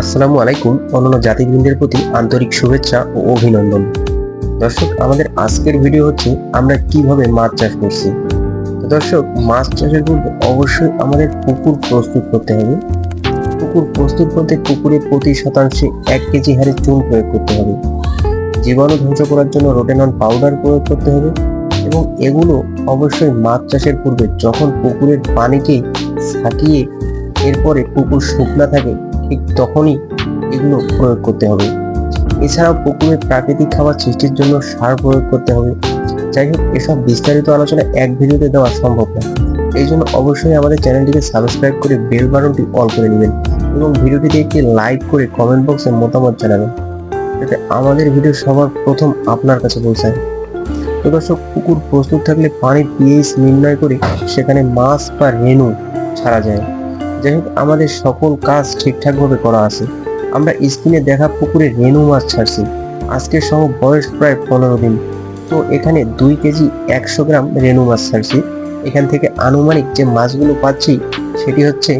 আসসালামু আলাইকুম, অন্যান্য জাতিবৃন্দের প্রতি আন্তরিক শুভেচ্ছা ও অভিনন্দন। দর্শক, আমাদের আজকের ভিডিও হচ্ছে আমরা কীভাবে মাছ চাষ করছি। দর্শক, মাছ চাষের পূর্বে অবশ্যই আমাদের পুকুর প্রস্তুত করতে হবে। পুকুর প্রস্তুত করতে পুকুরে প্রতি শতাংশে এক কেজি হারে চুন প্রয়োগ করতে হবে। জীবাণু ধ্বংস করার জন্য রোটেনন পাউডার প্রয়োগ করতে হবে এবং এগুলো অবশ্যই মাছ চাষের পূর্বে যখন পুকুরের পানিকে ছাকিয়ে এরপরে পুকুর শুকনা থাকে ঠিক তখনই এগুলো প্রয়োগ করতে হবে। এছাড়াও পুকুরে প্রাকৃতিক খাবার সৃষ্টির জন্য সার প্রয়োগ করতে হবে। যাই হোক, এসব বিস্তারিত আলোচনা এক ভিডিওতে দেওয়া সম্ভব না এই জন্য অবশ্যই আমাদের চ্যানেলটিকে সাবস্ক্রাইব করে বেল বাটনটি অল করে নেবেন এবং ভিডিওটিতে একটি লাইক করে কমেন্ট বক্সে মতামত জানাবেন। যাতে আমাদের ভিডিও সবার প্রথম আপনার কাছে পৌঁছায়। তো দর্শক, পুকুর প্রস্তুত থাকলে পানির পিএইচ নির্ণয় করে সেখানে মাছ বা রেণু ছাড়া যায়। যাই হোক, আমাদের সকল কাজ ঠিকঠাকভাবে করা আছে। আমরা স্ক্রিনে দেখা পুকুরে রেনু মাছ ছাড়ছি। আজকে সহ বয়স প্রায় পনেরো দিন। তো এখানে দুই কেজি একশো গ্রাম রেনু মাছ ছাড়ছি। এখান থেকে আনুমানিক যে মাছগুলো পাচ্ছি, সেটি হচ্ছে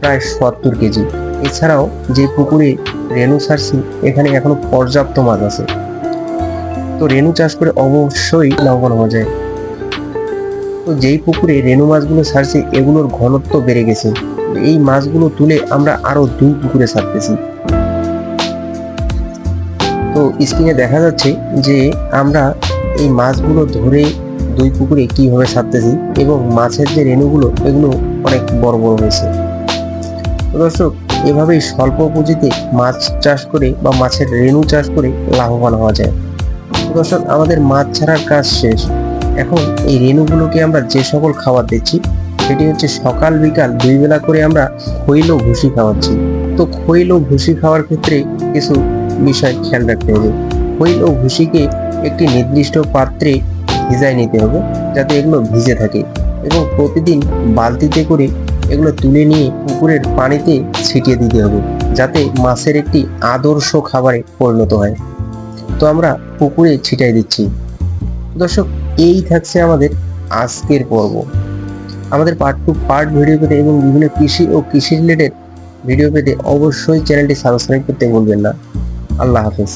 প্রায় সত্তর কেজি। এছাড়াও যে পুকুরে রেনু ছাড়ছি, এখানে এখনও পর্যাপ্ত মাছ আছে। তো রেনু চাষ করে অবশ্যই লাভবান হওয়া যায়। তো যেই পুকুরে রেনু মাছগুলো ছাড়ছি, এগুলোর ঘনত্ব বেড়ে গেছে। এই মাছগুলো তুলে আমরা আরও দুই পুকুরে ছাড়তেছি। তো স্ক্রিনে দেখা যাচ্ছে যে আমরা এই মাছগুলো ধরে দুই পুকুরে কীভাবে ছাড়তেছি এবং মাছের যে রেণুগুলো, এগুলো অনেক বড় বড় হয়েছে। দর্শক, এভাবেই স্বল্প পুঁজিতে মাছ চাষ করে বা মাছের রেণু চাষ করে লাভবান হওয়া যায়। দর্শক, আমাদের মাছ ছাড়ার কাজ শেষ। এখন এই রেণুগুলোকে আমরা যে সকল খাবার দিচ্ছি সেটি হচ্ছে সকাল বিকাল দুই বেলা করে আমরা খৈল ভুসি খাওয়াচ্ছি। তো খৈল ভুসি খাওয়ার ক্ষেত্রে কিছু বিষয় খেয়াল রাখতে হবে। খৈল ও ভুসিকে একটি নির্দিষ্ট পাত্রে ভিজায় নিতে হবে যাতে এগুলো ভিজে থাকে এবং প্রতিদিন বালতিতে করে এগুলো তুলে নিয়ে পুকুরের পানিতে ছিটিয়ে দিতে হবে যাতে মাছের একটি আদর্শ খাবারে পরিণত হয়। তো আমরা পুকুরে ছিটাই দিচ্ছি। দর্শক, এই থাকছে আমাদের আজকের পর্ব। আমাদের পার্ট টু পার্ট ভিডিও পেতে এবং বিভিন্ন কৃষি ও কৃষি রিলেটেড ভিডিও পেতে অবশ্যই চ্যানেলটি সাবস্ক্রাইব করতে ভুলবেন না। আল্লাহ হাফেজ।